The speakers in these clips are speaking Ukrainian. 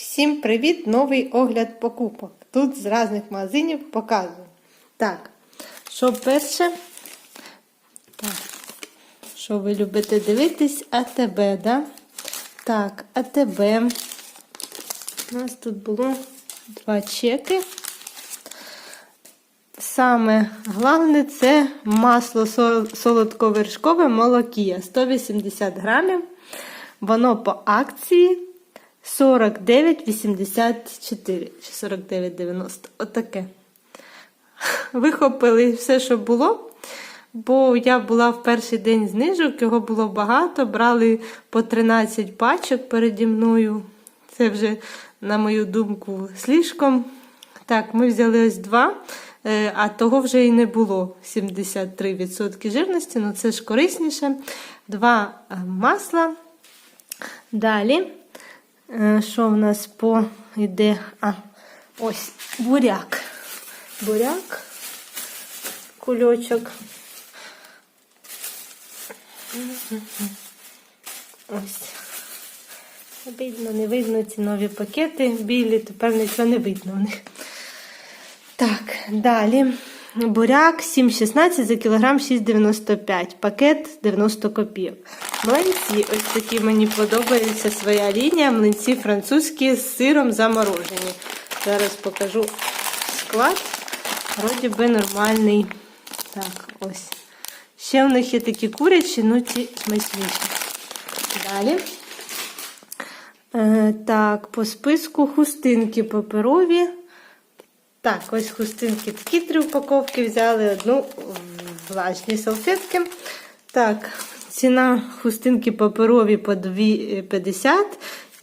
Всім привіт! Новий огляд покупок. Тут з різних магазинів показую. Так, що перше? Так. Що ви любите дивитись? АТБ, да? Так, АТБ. У нас тут було два чеки. Саме головне це масло сол- солодковершкове молокія 180 грамів. Воно по акції 49,84 чи 49,90. Отаке. Вихопили все, що було. Бо я була в перший день знижок, його було багато. Брали по 13 пачок переді мною. Це вже, на мою думку, слишком. Так, ми взяли ось два, е, а того вже і не було 73% жирності, ну це ж корисніше. Два е, масла. Далі, що в нас по йде? А, ось буряк. Буряк, кульочок. Ось. Видно, не видно ці нові пакети білі, тепер нічого не видно в них. Так, далі. Буряк 7,16 за кілограм 6,95. Пакет 90 копійок. Млинці, ось такі мені подобається своя лінія. Млинці французькі з сиром заморожені. Зараз покажу склад. Вроді би нормальний. Так, ось. Ще в них є такі курячі, ну ці смачніші. Далі. Е, так, по списку хустинки паперові. Так, ось хустинки такі три упаковки взяли, одну влажні салфетки. Так, ціна хустинки паперові по 2,50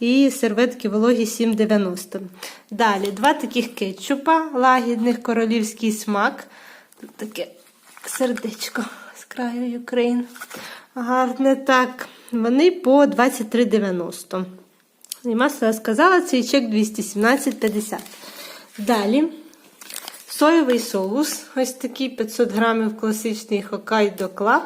і серветки вологі 7,90. Далі два таких кетчупа лагідних королівський смак. Тут таке сердечко з краю Україн. Гарне так. Вони по 23,90. І масло я сказала, цей чек 217,50. Далі соєвий соус, ось такий 500 грамів класичний Hokkaido Club.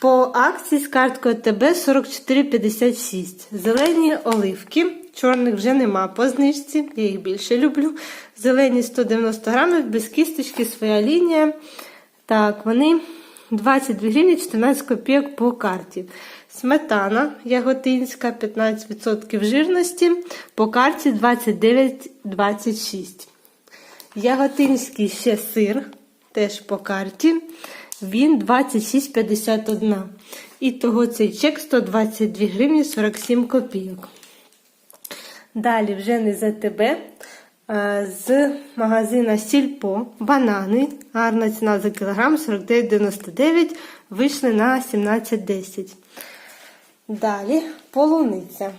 По акції з карткою ТБ 44,56. Зелені оливки. Чорних вже нема по знижці, я їх більше люблю. Зелені 190 грамів, без кісточки, своя лінія. Так, вони 22 гривні 14 копійок по карті. Сметана яготинська 15% жирності. По карті 29,26. Яготинський ще сир, теж по карті. Він 26,51. І того цей чек 122 гривні 47 копійок. Далі вже не за тебе. З магазина Сільпо банани. Гарна ціна за кілограм 49,99. Вийшли на 17,10. Далі полуниця.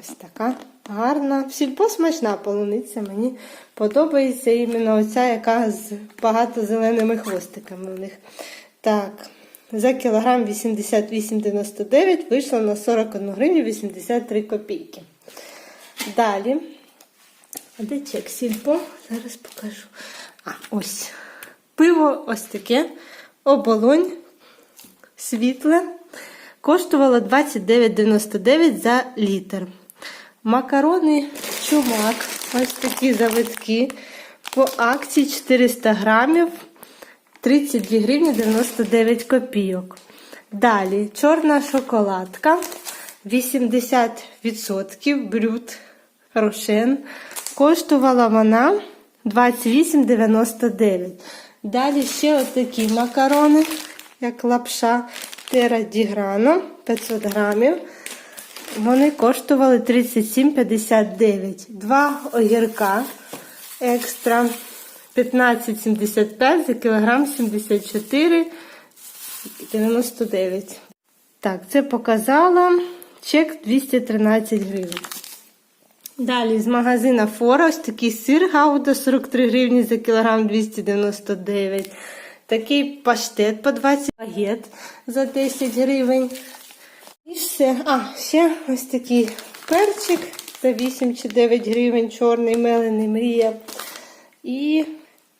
Ось така гарна. Сільпо смачна полуниця. Мені подобається іменно оця, яка з багато зеленими хвостиками в них. Так, за кілограм 88,99 вийшло на 41 гривню 83 копійки. Далі. А де чек Сільпо? Зараз покажу. А, ось. Пиво ось таке. Оболонь. Світле. Коштувало 29,99 за літр. Макарони чумак. Ось такі завитки. По акції 400 грамів 32 гривні 99 копійок. Далі чорна шоколадка. 80% брют рошен. Коштувала вона 28,99. Далі ще отакі макарони, як лапша Тера Діграно 500 грамів. Вони коштували 37,59. Два огірка екстра 15,75 за кілограм 74,99. Так, це показала чек 213 гривень. Далі з магазина Фора ось такий сир гауда 43 гривні за кілограм 299. Такий паштет по 20 багет за 10 гривень. І все. А, ще ось такий перчик за 8 чи 9 гривень, чорний мелений мрія. І,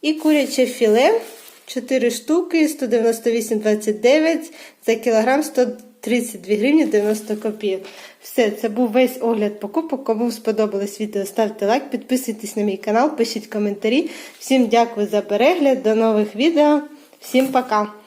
і куряче філе 4 штуки, 198,29 за кілограм 100 32 гривні 90 копійок. Все, це був весь огляд покупок. Кому сподобалось відео, ставте лайк, підписуйтесь на мій канал, пишіть коментарі. Всім дякую за перегляд, до нових відео. Всім пока!